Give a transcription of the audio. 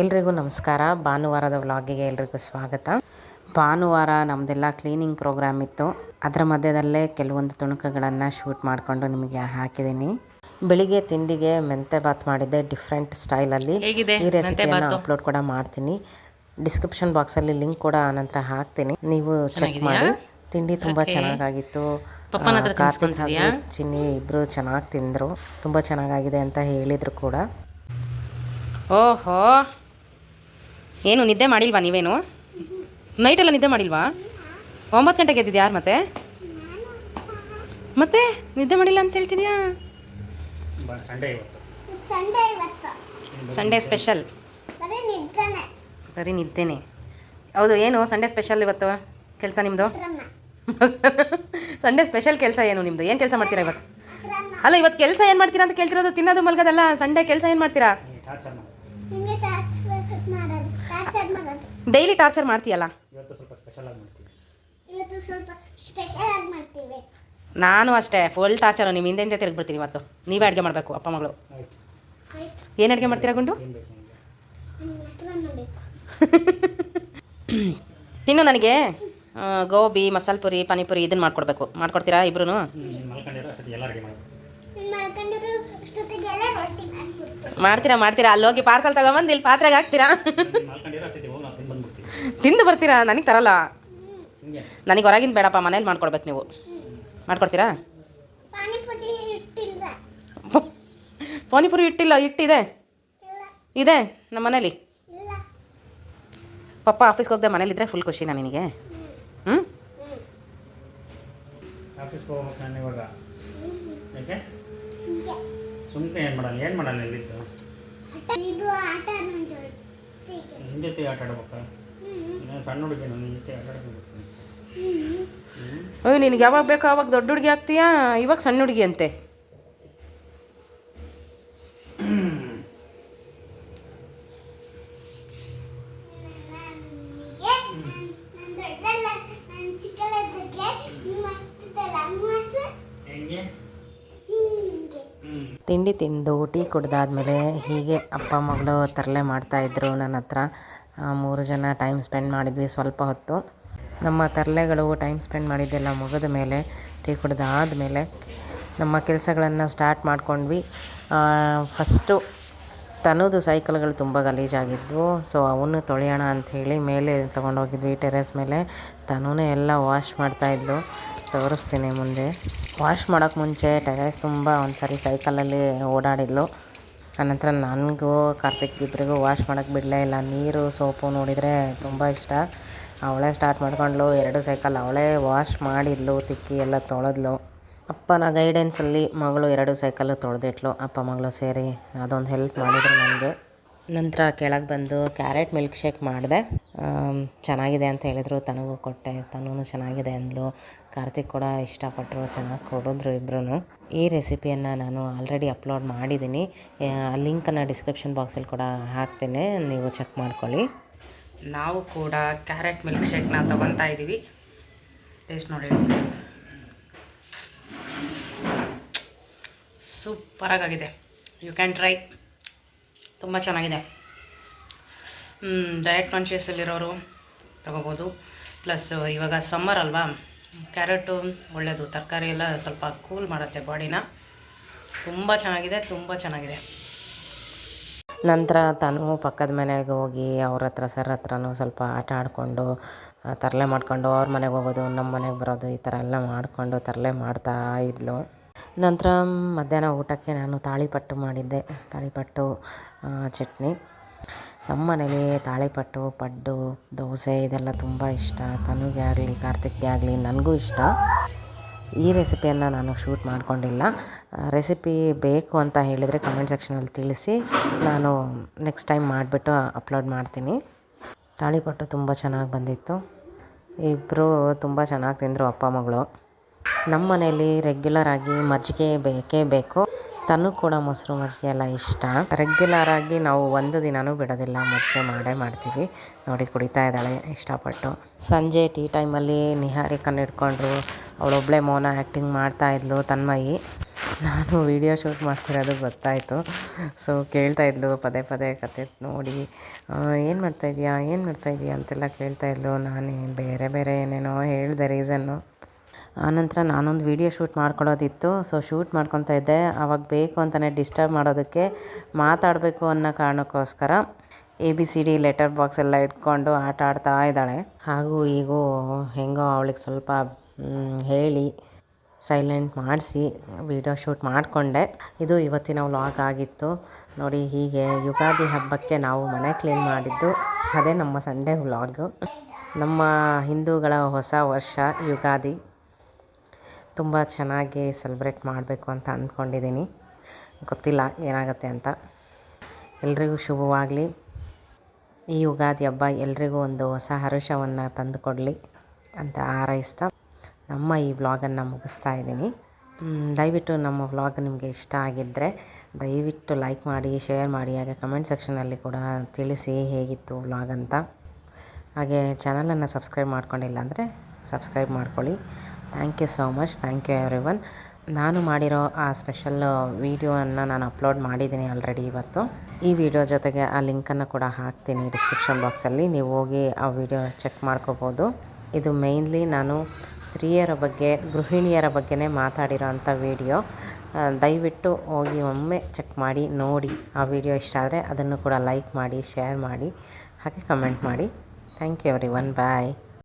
ಎಲ್ರಿಗೂ ನಮಸ್ಕಾರ. ಭಾನುವಾರದ ವ್ಲಾಗಿಗೆ ಎಲ್ರಿಗೂ ಸ್ವಾಗತ. ಭಾನುವಾರ ನಮ್ಮದೆಲ್ಲ ಕ್ಲೀನಿಂಗ್ ಪ್ರೋಗ್ರಾಮ್ ಇತ್ತು. ಅದರ ಮಧ್ಯದಲ್ಲೇ ಕೆಲವೊಂದು ತುಣುಕುಗಳನ್ನು ಶೂಟ್ ಮಾಡಿಕೊಂಡು ನಿಮಗೆ ಹಾಕಿದ್ದೀನಿ. ಬೆಳಿಗ್ಗೆ ತಿಂಡಿಗೆ ಮೆಂತೆ ಬಾತ್ ಮಾಡಿದ್ದೆ ಡಿಫ್ರೆಂಟ್ ಸ್ಟೈಲಲ್ಲಿ ಈ ರೆಸಿಪಿಯನ್ನು ಅಪ್ಲೋಡ್ ಕೂಡ ಮಾಡ್ತೀನಿ. ಡಿಸ್ಕ್ರಿಪ್ಷನ್ ಬಾಕ್ಸಲ್ಲಿ ಲಿಂಕ್ ಕೂಡ ಆನಂತರ ಹಾಕ್ತೀನಿ. ನೀವು ಚೆಕ್ ಮಾಡಿ. ತಿಂಡಿ ತುಂಬ ಚೆನ್ನಾಗಾಗಿತ್ತು. ಕಾರ್ತಿಕ್ ಹಾಗೂ ಚಿನ್ನಿ ಇಬ್ಬರು ಚೆನ್ನಾಗಿ ತಿಂದರು. ತುಂಬ ಚೆನ್ನಾಗಾಗಿದೆ ಅಂತ ಹೇಳಿದರು ಕೂಡ. ಓಹೋ! ಏನು ನಿದ್ದೆ ಮಾಡಿಲ್ವಾ ನೀವೇನು? ನೈಟೆಲ್ಲ ನಿದ್ದೆ ಮಾಡಿಲ್ವಾ? ಒಂಬತ್ತು ಗಂಟೆಗೆ ಎದ್ದಿದ್ದು ಯಾರು ಮತ್ತೆ? ಮತ್ತೆ ನಿದ್ದೆ ಮಾಡಿಲ್ಲ ಅಂತ ಹೇಳ್ತಿದ್ಯಾ? ಸಂಡೇ ಇವತ್ತು ಸಂಡೇ ಇವತ್ತು ಸಂಡೇ ಸ್ಪೆಷಲ್ ಬರೀ ನಿದ್ದೇನೆ. ಬರೀ ನಿದ್ದೆನೆ. ಹೌದು ಏನು ಸಂಡೇ ಸ್ಪೆಷಲ್ ಇವತ್ತು ಕೆಲಸ ನಿಮ್ಮದು ಸಂಡೇ ಸ್ಪೆಷಲ್ ಕೆಲಸ ಏನು ನಿಮ್ಮದು ಏನು ಕೆಲಸ ಮಾಡ್ತೀರಾ ಇವತ್ತು? ಅಲ್ಲ ಇವತ್ತು ಕೆಲಸ ಏನು ಮಾಡ್ತೀರಾ ಅಂತ ಕೇಳ್ತಿರೋದು ತಿನ್ನೋದು ಮಲ್ಗೋದಲ್ಲ ಸಂಡೇ ಕೆಲಸ ಏನು ಮಾಡ್ತೀರಾ ಟಾರ್ಚರ್ ಮಾಡಿ ನಿಮಗೆ ಟಾರ್ಚರ್ ಮಾಡೋದು ಟಾರ್ಚರ್ ಮಾಡೋದು ಡೈಲಿ ಟಾರ್ಚರ್ ಮಾಡ್ತೀಯಲ್ಲ? ಇವತ್ತು ಸ್ವಲ್ಪ ಸ್ಪೆಷಲ್ ಆಗಿ ಮಾಡ್ತೀವಿ ಇವತ್ತು ಸ್ವಲ್ಪ ಸ್ಪೆಷಲ್ ಆಗಿ ಮಾಡ್ತೀವಿ. ನಾನು ಅಷ್ಟೇ ಫುಲ್ ಟಾರ್ಚರ್ ನಿಮ್ಮ ಹಿಂದೆ ಹಿಂದೆ ತಿರುಗ್ಬಿಡ್ತೀನಿ ಇವತ್ತು. ನೀವೇ ಅಡುಗೆ ಮಾಡಬೇಕು ಅಪ್ಪ ಮಗಳು. ಆಯ್ತು. ಏನು ಅಡುಗೆ ಮಾಡ್ತೀರಾ ಗುಂಡು? ಏನು ಬೇಕು ನಿಮಗೆ? ನನಗೆ ತಿನ್ನು ನನಗೆ ಆ, ಗೋಬಿ ಮಸಾಲ ಪುರಿ ಪಾನಿಪುರಿ ಇದನ್ನು ಮಾಡ್ಕೊಡ್ಬೇಕು. ಮಾಡ್ಕೊಡ್ತೀರಾ ಇಬ್ರು ನೀನು ಮಲ್ಕೊಂಡಿರೋ ಅಷ್ಟೊತ್ತಿಗೆ ಎಲ್ಲ ಅಡುಗೆ ಮಾಡಬೇಕು. ನೀನು ಮಾಡ್ಕೊಂಡಿರೋ ಅಷ್ಟೊತ್ತಿಗೆಲ್ಲ ರೊಟ್ಟಿ ಮಾಡ್ಬಿಡ್ತೀನಿ ಮಾಡ್ತೀರಾ ಮಾಡ್ತೀರಾ. ಅಲ್ಲಿ ಹೋಗಿ ಪಾರ್ಸಲ್ ತಗೊಂಬಂದು ಇಲ್ಲಿ ಪಾತ್ರೆಗೆ ಹಾಕ್ತೀರಾ? ನೀನು ಮಲ್ಕೊಂಡಿರೋ ಅಷ್ಟೊತ್ತಿಗೆ ಹೋಗಿ ನಾವು ತಿಂದು ಬಂದ್ಬಿಡ್ತೀವಿ ತಿಂದು ಬರ್ತೀರಾ? ನನಗೆ ತರಲ್ಲ. ನನಗೆ ಹೊರಗಿಂದ ಬೇಡಪ್ಪ ಮನೇಲಿ ಮಾಡ್ಕೊಡ್ಬೇಕು ನೀವು. ಮಾಡ್ಕೊಡ್ತೀರಾ? ಪಾನಿಪುರಿ ಇಟ್ಟಿಲ್ಲ ಪ- ಪಾನಿಪುರಿ ಇಟ್ಟಿಲ್ಲ ಇಟ್ಟಿದೆ. ಇದೆ ನಮ್ಮ ಮನೇಲಿ? ಪಪ್ಪ ಆಫೀಸ್ಗೆ ಹೋಗದೆ ಮನೇಲಿದ್ರೆ ಫುಲ್ ಖುಷಿನಾ ನಿನಗೆ? ಹ್ಞೂ ಆಫೀಸ್ಗೆ ಹೋಗ್ಬೇಕು ನಾನು ಇವಾಗ. ಯಾಕೆ? ಸುಮ್ಕೆ. ಸುಮ್ಮನೆ ಏನು ಮಾಡಲ್ಲ? ಏನು ಮಾಡಲ್ಲ ಇಲ್ಲಿದ್ದು? ನನ್ನ ಜೊತೆ ಆಟ ಆಡ್ಬೇಕಾ? ಸಣ್ಣ ಹುಡುಗಿ ನಿನ್ನ ಜೊತೆ ಅಯ್ಯೋ ನಿನಗೆ ಯಾವಾಗ ಬೇಕೋ ಅವಾಗ ದೊಡ್ಡ ಹುಡುಗಿ ಆಗ್ತೀಯಾ? ಇವಾಗ ಸಣ್ಣ ಹುಡುಗಿ ಅಂತೆ. ತಿಂಡಿ ತಿಂದು ಟೀ ಕುಡ್ದಾದ್ಮೇಲೆ ಹೀಗೆ ಅಪ್ಪ ಮಗಳು ತರಲೆ ಮಾಡ್ತಾಯಿದ್ರು ನನ್ನ ಹತ್ರ. ಮೂರು ಜನ ಟೈಮ್ ಸ್ಪೆಂಡ್ ಮಾಡಿದ್ವಿ ಸ್ವಲ್ಪ ಹೊತ್ತು. ನಮ್ಮ ತರಲೆಗಳು ಟೈಮ್ ಸ್ಪೆಂಡ್ ಮಾಡಿದ್ದೆಲ್ಲ ಮುಗಿದ ಮೇಲೆ, ಟೀ ಕುಡ್ದಾದ್ಮೇಲೆ ನಮ್ಮ ಕೆಲಸಗಳನ್ನು ಸ್ಟಾರ್ಟ್ ಮಾಡ್ಕೊಂಡ್ವಿ. ಫಸ್ಟು ತನ್ನದು ಸೈಕಲ್ಗಳು ತುಂಬ ಗಲೀಜಾಗಿದ್ವು. ಸೊ ಅವನ್ನು ತೊಳೆಯೋಣ ಅಂಥೇಳಿ ಮೇಲೆ ತೊಗೊಂಡೋಗಿದ್ವಿ. ಟೆರೆಸ್ ಮೇಲೆ ತನೂ ಎಲ್ಲ ವಾಶ್ ಮಾಡ್ತಾಯಿದ್ಲು ತೋರಿಸ್ತೀನಿ ಮುಂದೆ. ವಾಶ್ ಮಾಡೋಕ್ಕೆ ಮುಂಚೆ ಟೆರೆಸ್ ತುಂಬ ಒಂದು ಸಾರಿ ಸೈಕಲಲ್ಲಿ ಓಡಾಡಿದ್ಲು. ಅನಂತರ ನನಗೂ ಕಾರ್ತಿಕ್ ಇಬ್ಬರಿಗೂ ವಾಶ್ ಮಾಡೋಕ್ಕೆ ಬಿಡಲೇ ಇಲ್ಲ. ನೀರು, ಸೋಪು ನೋಡಿದರೆ ತುಂಬ ಇಷ್ಟ. ಅವಳೇ ಸ್ಟಾರ್ಟ್ ಮಾಡ್ಕೊಂಡ್ಲು ಎರಡು ಸೈಕಲ್ ಅವಳೇ ವಾಶ್ ಮಾಡಿದ್ಲು, ತಿಕ್ಕಿ ಎಲ್ಲ ತೊಳೆದ್ಲು. ಅಪ್ಪನ ಗೈಡೆನ್ಸಲ್ಲಿ ಮಗಳು ಎರಡು ಸೈಕಲ್ಲು ತೊಳೆದಿಟ್ಲು. ಅಪ್ಪ, ಮಗಳು ಸೇರಿ ಅದೊಂದು ಹೆಲ್ಪ್ ಮಾಡಿದರು ನನಗೆ. ನಂತರ ಕೆಳಗೆ ಬಂದು ಕ್ಯಾರೆಟ್ ಮಿಲ್ಕ್ ಶೇಕ್ ಮಾಡಿದೆ. ಚೆನ್ನಾಗಿದೆ ಅಂತ ಹೇಳಿದರು. ತನಗೂ ಕೊಟ್ಟೆ. ತನೂ ಚೆನ್ನಾಗಿದೆ ಅಂದಲು. ಕಾರ್ತಿಕ್ ಕೂಡ ಇಷ್ಟಪಟ್ಟರು, ಚೆನ್ನಾಗಿ ಕೊಡಿದ್ರು ಇಬ್ಬರೂ ಈ ರೆಸಿಪಿಯನ್ನು ನಾನು ಆಲ್ರೆಡಿ ಅಪ್ಲೋಡ್ ಮಾಡಿದ್ದೀನಿ ಲಿಂಕನ್ನು ಡಿಸ್ಕ್ರಿಪ್ಷನ್ ಬಾಕ್ಸಲ್ಲಿ ಕೂಡ ಹಾಕ್ತೇನೆ. ನೀವು ಚೆಕ್ ಮಾಡ್ಕೊಳ್ಳಿ. ನಾವು ಕೂಡ ಕ್ಯಾರೆಟ್ ಮಿಲ್ಕ್ ಶೇಕ್ನ ತೊಗೊತಾ ಇದ್ದೀವಿ ಟೇಸ್ಟ್ ನೋಡಿ. ಸೂಪರಾಗಿದೆ ಯು ಕ್ಯಾನ್ ಟ್ರೈ ತುಂಬ ಚೆನ್ನಾಗಿದೆ. ಡಯಟ್ ಕಾನ್ಷಿಯಸ್ಸಲ್ಲಿರೋರು ತಗೋಬೋದು. ಪ್ಲಸ್ ಇವಾಗ ಸಮ್ಮರ್ ಅಲ್ವಾ? ಕ್ಯಾರೆಟು ಒಳ್ಳೆಯದು ತರಕಾರಿ ಎಲ್ಲ ಸ್ವಲ್ಪ ಕೂಲ್ ಮಾಡುತ್ತೆ ಬಾಡಿನ ತುಂಬ ಚೆನ್ನಾಗಿದೆ ತುಂಬ ಚೆನ್ನಾಗಿದೆ. ನಂತರ ತಾನು ಪಕ್ಕದ ಮನೆಗೆ ಹೋಗಿ ಅವ್ರ ಹತ್ರ, ಸರ್ ಹತ್ರನೂ ಸ್ವಲ್ಪ ಆಟ ಆಡಿಕೊಂಡು, ತರಲೆ ಮಾಡಿಕೊಂಡು, ಅವ್ರ ಮನೆಗೆ ಹೋಗೋದು ನಮ್ಮ ಮನೆಗೆ ಬರೋದು, ಈ ಥರ ಎಲ್ಲ ಮಾಡಿಕೊಂಡು ತರಲೆ ಮಾಡ್ತಾ ಇದ್ಲು. ನಂತರ ಮಧ್ಯಾಹ್ನ ಊಟಕ್ಕೆ ನಾನು ತಾಳಿಪಟ್ಟು ಮಾಡಿದ್ದೆ. ತಾಳಿಪಟ್ಟು ಚಟ್ನಿ. ನಮ್ಮ ಮನೇಲಿ ತಾಳಿಪಟ್ಟು, ಪಡ್ಡು, ದೋಸೆ ಇದೆಲ್ಲ ತುಂಬ ಇಷ್ಟ. ತನುಗೆ ಆಗಲಿ, ಕಾರ್ತಿಕ್ಗೆ ಆಗಲಿ ನನಗೂ ಇಷ್ಟ. ಈ ರೆಸಿಪಿಯನ್ನು ನಾನು ಶೂಟ್ ಮಾಡಿಕೊಂಡಿಲ್ಲ. ರೆಸಿಪಿ ಬೇಕು ಅಂತ ಹೇಳಿದರೆ ಕಮೆಂಟ್ ಸೆಕ್ಷನಲ್ಲಿ ತಿಳಿಸಿ. ನಾನು ನೆಕ್ಸ್ಟ್ ಟೈಮ್ ಮಾಡಿಬಿಟ್ಟು ಅಪ್ಲೋಡ್ ಮಾಡ್ತೀನಿ. ತಾಳಿಪಟ್ಟು ತುಂಬ ಚೆನ್ನಾಗಿ ಬಂದಿತ್ತು. ಇಬ್ಬರು ತುಂಬ ಚೆನ್ನಾಗಿ ತಿಂದರು ಅಪ್ಪ ಮಗಳು. ನಮ್ಮ ಮನೆಯಲ್ಲಿ ರೆಗ್ಯುಲರ್ ಆಗಿ ಮಜ್ಜಿಗೆ ಬೇಕೇ ಬೇಕು. ತನು ಕೂಡ ಮೊಸರು ಮಜ್ಜಿಗೆ ಎಲ್ಲ ಇಷ್ಟ. ರೆಗ್ಯುಲರ್ ಆಗಿ ನಾವು ಒಂದು ದಿನವೂ ಬಿಡೋದಿಲ್ಲ. ಮಜ್ಜಿಗೆ ಮಾಡೇ ಮಾಡ್ತೀವಿ. ನೋಡಿ ಕುಡಿತಾ ಇದ್ದಾಳೆ. ಇಷ್ಟಪಟ್ಟು. ಸಂಜೆ ಟೀ ಟೈಮಲ್ಲಿ ನಿಹಾರಿಕನ್ನ ಹಿಡ್ಕೊಂಡ್ರು ಅವಳೊಬ್ಬಳೆ ಮೌನ ಆ್ಯಕ್ಟಿಂಗ್ ಮಾಡ್ತಾ ಇದ್ಲು ತನ್ಮಯಿ. ನಾನು ವೀಡಿಯೋ ಶೂಟ್ ಮಾಡ್ತಿರೋದು ಗೊತ್ತಾಯಿತು. ಸೊ ಕೇಳ್ತಾ ಇದ್ಲು. ಪದೇ ಪದೇ ಕತೆ ನೋಡಿ. ಏನು ಮಾಡ್ತಾಯಿದ್ಯಾ ಏನು ಮಾಡ್ತಾಯಿದ್ಯಾ ಅಂತೆಲ್ಲ ಕೇಳ್ತಾ ಇದ್ಲು. ನಾನು ಬೇರೆ ಬೇರೆ ಏನೇನೋ ಹೇಳಿದೆ ರೀಸನ್ನು ಆನಂತರ ನಾನೊಂದು ವೀಡಿಯೋ ಶೂಟ್ ಮಾಡ್ಕೊಳ್ಳೋದಿತ್ತು. ಸೊ ಶೂಟ್ ಮಾಡ್ಕೊತಾ ಇದ್ದೆ. ಆವಾಗ ಬೇಕು ಅಂತಲೇ ಡಿಸ್ಟರ್ಬ್ ಮಾಡೋದಕ್ಕೆ ಮಾತಾಡಬೇಕು ಅನ್ನೋ ಕಾರಣಕ್ಕೋಸ್ಕರ A B C D letter box ಎಲ್ಲ ಇಟ್ಕೊಂಡು ಆಟ ಆಡ್ತಾ ಇದ್ದಾಳೆ. ಹಾಗೂ ಈಗೂ ಹೆಂಗೋ ಅವಳಿಗೆ ಸ್ವಲ್ಪ ಹೇಳಿ ಸೈಲೆಂಟ್ ಮಾಡಿಸಿ ವಿಡಿಯೋ ಶೂಟ್ ಮಾಡಿಕೊಂಡೆ. ಇದು ಇವತ್ತಿನ ವ್ಲಾಗ್ ಆಗಿತ್ತು. ನೋಡಿ ಹೀಗೆ ಯುಗಾದಿ ಹಬ್ಬಕ್ಕೆ ನಾವು ಮನೆ ಕ್ಲೀನ್ ಮಾಡಿದ್ದು. ಅದೇ ನಮ್ಮ ಸಂಡೇ ವ್ಲಾಗು. ನಮ್ಮ ಹಿಂದೂಗಳ ಹೊಸ ವರ್ಷ ಯುಗಾದಿ. ತುಂಬ ಚೆನ್ನಾಗಿ ಸೆಲೆಬ್ರೇಟ್ ಮಾಡಬೇಕು ಅಂತ ಅಂದ್ಕೊಂಡಿದ್ದೀನಿ. ಗೊತ್ತಿಲ್ಲ ಏನಾಗುತ್ತೆ ಅಂತ. ಎಲ್ರಿಗೂ ಶುಭವಾಗಲಿ. ಈ ಯುಗಾದಿ ಹಬ್ಬ ಎಲ್ರಿಗೂ ಒಂದು ಹೊಸ ಹರುಷವನ್ನು ತಂದುಕೊಡಲಿ ಅಂತ ಹಾರೈಸ್ತಾ ನಮ್ಮ ಈ ವ್ಲಾಗನ್ನು ಮುಗಿಸ್ತಾ ಇದ್ದೀನಿ. ದಯವಿಟ್ಟು ನಮ್ಮ ವ್ಲಾಗ್ ನಿಮಗೆ ಇಷ್ಟ ಆಗಿದ್ದರೆ ದಯವಿಟ್ಟು ಲೈಕ್ ಮಾಡಿ, ಶೇರ್ ಮಾಡಿ, ಹಾಗೆ ಕಮೆಂಟ್ ಸೆಕ್ಷನಲ್ಲಿ ಕೂಡ ತಿಳಿಸಿ ಹೇಗಿತ್ತು ವ್ಲಾಗ್ ಅಂತ. ಹಾಗೆ ಚಾನಲನ್ನು ಸಬ್ಸ್ಕ್ರೈಬ್ ಮಾಡ್ಕೊಂಡಿಲ್ಲ ಅಂದರೆ ಸಬ್ಸ್ಕ್ರೈಬ್ ಮಾಡ್ಕೊಳ್ಳಿ. Thank you so much thank you everyone ನಾನು ಮಾಡಿರೋ ಆ ಸ್ಪೆಷಲ್ ವೀಡಿಯೋವನ್ನು ನಾನು ಅಪ್ಲೋಡ್ ಮಾಡಿದ್ದೀನಿ ಆಲ್ರೆಡಿ ಇವತ್ತು. ಈ ವಿಡಿಯೋ ಜೊತೆಗೆ ಆ ಲಿಂಕನ್ನು ಕೂಡ ಹಾಕ್ತೀನಿ ಡಿಸ್ಕ್ರಿಪ್ಷನ್ ಬಾಕ್ಸಲ್ಲಿ ನೀವು ಹೋಗಿ ಆ ವಿಡಿಯೋ ಚೆಕ್ ಮಾಡ್ಕೋಬೋದು. ಇದು ಮೇಯ್ನ್ಲಿ ನಾನು ಸ್ತ್ರೀಯರ ಬಗ್ಗೆ, ಗೃಹಿಣಿಯರ ಬಗ್ಗೆನೇ ಮಾತಾಡಿರೋ ಅಂಥ ವಿಡಿಯೋ ದಯವಿಟ್ಟು ಹೋಗಿ ಒಮ್ಮೆ ಚೆಕ್ ಮಾಡಿ, ನೋಡಿ ಆ ವಿಡಿಯೋ ಇಷ್ಟ ಆದರೆ ಅದನ್ನು ಕೂಡ ಲೈಕ್ ಮಾಡಿ ಶೇರ್ ಮಾಡಿ, ಹಾಗೆ ಕಮೆಂಟ್ ಮಾಡಿ. Thank you everyone bye